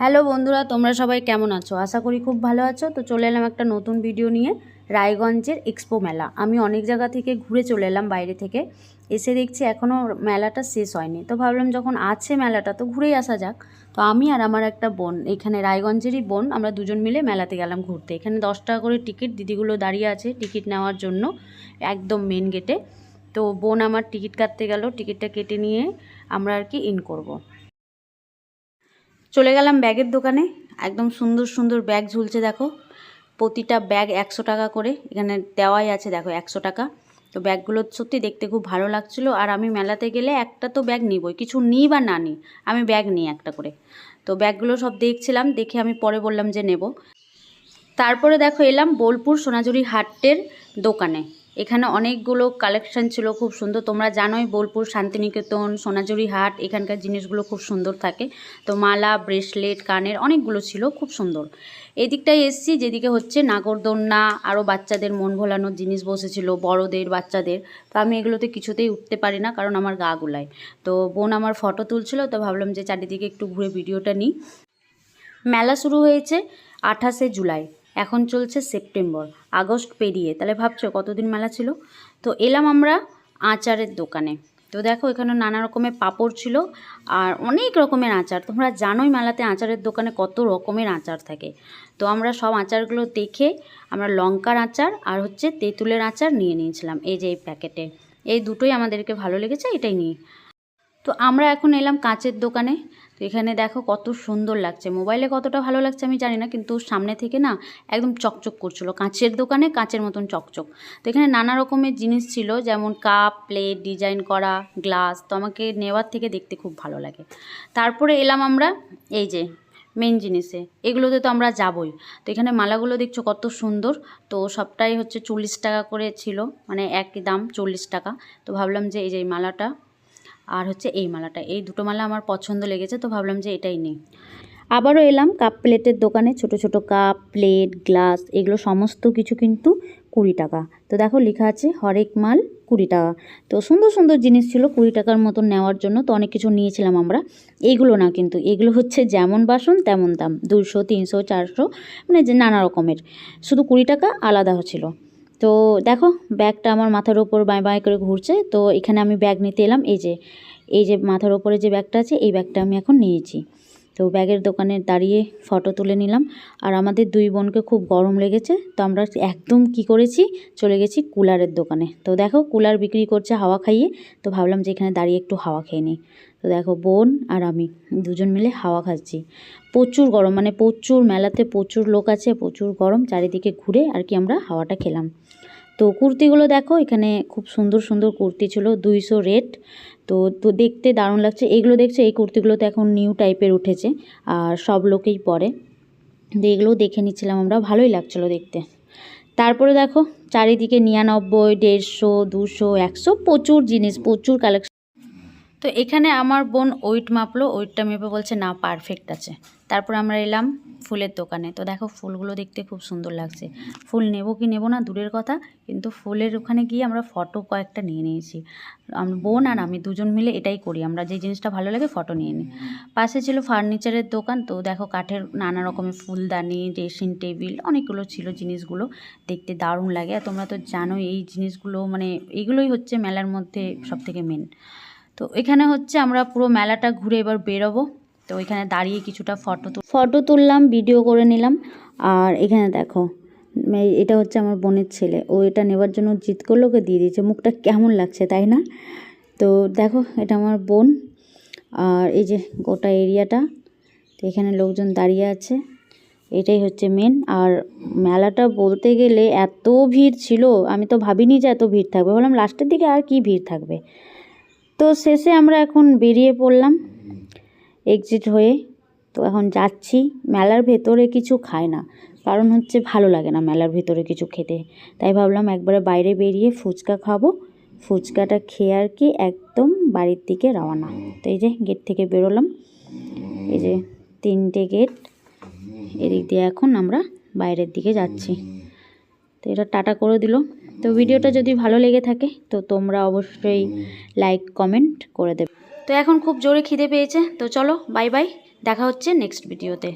Hello বন্ধুরা, তোমরা সবাই কেমন আছো? আশা করি খুব ভালো আছো। তো চলে এলাম একটা নতুন ভিডিও নিয়ে, রায়গঞ্জের এক্সপো মেলা। আমি অনেক জায়গা থেকে ঘুরে চলে এলাম বাইরে থেকে। এসে দেখছি এখনও মেলাটা শেষ হয়নি। তো ভাবলাম যখন আছে মেলাটা, তো ঘুরেই আসা যাক। তো আমি আর আমার একটা বোন, এখানে রায়গঞ্জেরই বোন, আমরা দুজন মিলে মেলাতে গেলাম ঘুরতে। এখানে দশ টাকা করে টিকিট দিদিগুলো দাঁড়িয়ে আছে টিকিট নেওয়ার জন্য, একদম মেন গেটে তো বোন আমার টিকিট কাটতে গেল টিকিটটা কেটে নিয়ে আমরা আর কি ইন করব। চলে গেলাম ব্যাগের দোকানে। একদম সুন্দর সুন্দর ব্যাগ ঝুলছে, দেখো। প্রতিটা ব্যাগ একশো টাকা করে, এখানে দেওয়াই আছে, দেখো, একশো টাকা। তো ব্যাগগুলো সত্যি দেখতে খুব ভালো লাগছিল। আর আমি মেলাতে গেলে একটা তো ব্যাগ নিবই, কিছু নিই বা না নিই, আমি ব্যাগ নিই একটা করে। তো ব্যাগগুলো সব দেখছিলাম, দেখে আমি পরে বললাম যে নেব। তারপরে দেখো এলাম বোলপুর সোনাঝুরি হাটের দোকানে। এখানে অনেকগুলো কালেকশন ছিল, খুব সুন্দর। তোমরা জানোই বোলপুর, শান্তিনিকেতন, সোনাঝুরি হাট, এখানকার জিনিসগুলো খুব সুন্দর থাকে। তো মালা ব্রেসলেট কানের অনেকগুলো ছিল, খুব সুন্দর। এদিকটায় এসছি, যেদিকে হচ্ছে নাগরদোলনা আরও বাচ্চাদের মন ভোলানোর জিনিস বসেছিল, বড়দের, বাচ্চাদের। তো আমি এগুলোতে কিছুতেই উঠতে পারি না, কারণ আমার গা গুলায়। তো বোন আমার ফটো তুলছিল, তো ভাবলাম যে চারিদিকে একটু ঘুরে ভিডিওটা নিই। মেলা শুরু হয়েছে আঠাশে জুলাই। এখন চলছে সেপ্টেম্বর, আগস্ট পেরিয়ে। তাহলে ভাবছ কতদিন মেলা ছিল? তো এলাম আমরা আচারের দোকানে। তো দেখো এখানে নানা রকমের পাঁপড় ছিল আর অনেক রকমের আচার। তোমরা জানোই মেলাতে আচারের দোকানে কত রকমের আচার থাকে। তো আমরা সব আচারগুলো দেখে আমরা লঙ্কার আচার আর হচ্ছে তেঁতুলের আচার নিয়ে নিয়েছিলাম। এই যে এই প্যাকেটে। এই দুটোই আমাদেরকে ভালো লেগেছে, এটাই নিই তো আমরা এখন এলাম কাঁচের দোকানে। তো এখানে দেখো কত সুন্দর লাগছে। মোবাইলে কতটা ভালো লাগছে আমি জানি না, কিন্তু সামনে থেকে না একদম চকচক করছিল। কাঁচের দোকানে কাঁচের মতন চকচক। তো এখানে নানা রকমের জিনিস ছিল, যেমন কাপ, প্লেট, ডিজাইন করা, গ্লাস। তো আমাকে নেওয়ার থেকে দেখতে খুব ভালো লাগে। তারপরে এলাম আমরা এই যে মেন জিনিসে। এগুলোতে তো আমরা যাবই। তো এখানে মালাগুলো দেখছ কত সুন্দর। তো সবটাই হচ্ছে চল্লিশ টাকা করে ছিল। মানে একই দাম চল্লিশ টাকা। তো ভাবলাম যে এই যে মালাটা আর হচ্ছে এই মালাটা। এই দুটো মালা আমার পছন্দ লেগেছে, তো ভাবলাম যে এটাই নেই। আবারও এলাম, কাপ প্লেটের দোকানে, ছোট ছোট কাপ, প্লেট, গ্লাস, এগুলো সমস্ত কিছু কিন্তু কুড়ি টাকা। তো দেখো, লেখা আছে, হরেক মাল কুড়ি টাকা। তো সুন্দর সুন্দর জিনিস ছিল কুড়ি টাকার মতন নেওয়ার জন্য, তো অনেক কিছু নিয়েছিলাম আমরা। এইগুলো না কিন্তু, এগুলো হচ্ছে যেমন বাসন, তেমন দাম দুশো তিনশো, চারশো মানে যে নানা রকমের। শুধু কুড়ি টাকা আলাদা ছিল। তো দেখো, ব্যাগটা আমার মাথার ওপর বাঁয় বাঁয় করে ঘুরছে, তো এখানে আমি ব্যাগ নিতে এলাম, এই যে এই যে মাথার ওপরে যে ব্যাগটা আছে, এই ব্যাগটা আমি এখন নিয়েছি। তো ব্যাগের দোকানে দাঁড়িয়ে ফটো তুলে নিলাম। আর আমাদের দুই বোনকে খুব গরম লেগেছে, তো আমরা একদম কি করেছি? চলে গেছি কুলারের দোকানে। তো দেখো, কুলার বিক্রি করছে হাওয়া খাইয়ে, তো ভাবলাম যে এখানে দাঁড়িয়ে একটু হাওয়া খেয়ে নিই। তো দেখো, বোন আর আমি দুজন মিলে হাওয়া খাচ্ছি। প্রচুর গরম মানে প্রচুর মেলাতে প্রচুর লোক আছে, প্রচুর গরম, চারিদিকে ঘুরে আর কি আমরা হাওয়াটা খেলাম। তো কুর্তিগুলো দেখো, এখানে খুব সুন্দর সুন্দর কুর্তি ছিল, দুইশো রেট। তো তো দেখতে দারুণ লাগছে। এগুলো দেখছ, এই কুর্তিগুলো তো এখন নিউ টাইপের উঠেছে, আর সব লোকেই পরে। তো এগুলোও দেখে নিচ্ছিলাম আমরা, ভালোই লাগছিল দেখতে। তারপরে দেখো, চারিদিকে নিরানব্বই, দেড়শো, দুশো, একশো, প্রচুর জিনিস, প্রচুর কালেকশন তো এখানে আমার বোন ওয়েট মাপলো, ওয়েটটা মেপে বলছে, না পারফেক্ট আছে। তারপর আমরা এলাম ফুলের দোকানে। তো দেখো ফুলগুলো দেখতে খুব সুন্দর লাগছে। ফুল নেব কি নেব না দূরের কথা, কিন্তু ফুলের ওখানে গিয়ে আমরা ফটো কয়েকটা নিয়ে নিয়েছি। বোন আর আমি দুজন মিলে এটাই করি, আমরা যে জিনিসটা ভালো লাগে ফটো নিয়ে নিই। পাশে ছিল ফার্নিচারের দোকান, তো দেখো কাঠের নানা রকমের ফুলদানি ড্রেসিং টেবিল অনেকগুলো ছিল জিনিসগুলো দেখতে দারুণ লাগে। আর তোমরা তো জানোই এই জিনিসগুলো মানে এইগুলোই হচ্ছে মেলার মধ্যে সবথেকে মেন তো এখানে হচ্ছে আমরা পুরো মেলাটা ঘুরে এবার বেরোবো। তো ওইখানে দাঁড়িয়ে কিছুটা ফটো ফটো তুললাম ভিডিও করে নিলাম। আর এখানে দেখো এটা হচ্ছে আমার বোনের ছেলে। ও এটা নেবার জন্য জিদ করল, ওকে দিয়ে দিয়েছে। মুখটা কেমন লাগছে, তাই না? তো দেখো, এটা আমার বোন। আর এই যে গোটা এরিয়াটা, তো এখানে লোকজন দাঁড়িয়ে আছে। এটাই হচ্ছে মেন আর মেলাটা বলতে গেলে এত ভিড় ছিল, আমি তো ভাবিনি যে এত ভিড় থাকবে। বললাম লাস্টের দিকে আর কি ভিড় থাকবে? তো শেষে আমরা এখন বেরিয়ে পড়লাম। এক্সিট হয়ে তো এখন যাচ্ছি। মেলার ভেতরে কিছু খায় না। কারণ হচ্ছে ভালো লাগে না মেলার ভেতরে কিছু খেতে। তাই ভাবলাম একবারে বাইরে বেরিয়ে ফুচকা খাব। ফুচকাটা খেয়ে আর কি একদম বাড়ির দিকে রওনা। তো এই যে গেট থেকে বেরোলাম। এই যে তিনটে গেট এদিক দিয়ে এখন আমরা বাইরের দিকে যাচ্ছি। তো এটা টাটা করে দিল। তো ভিডিওটা যদি ভালো লেগে থাকে তো তোমরা অবশ্যই লাইক কমেন্ট করে দেবে। তো এখন খুব জোরে খিদে পেয়েছে তো চলো বাই বাই দেখা হচ্ছে নেক্সট ভিডিওতে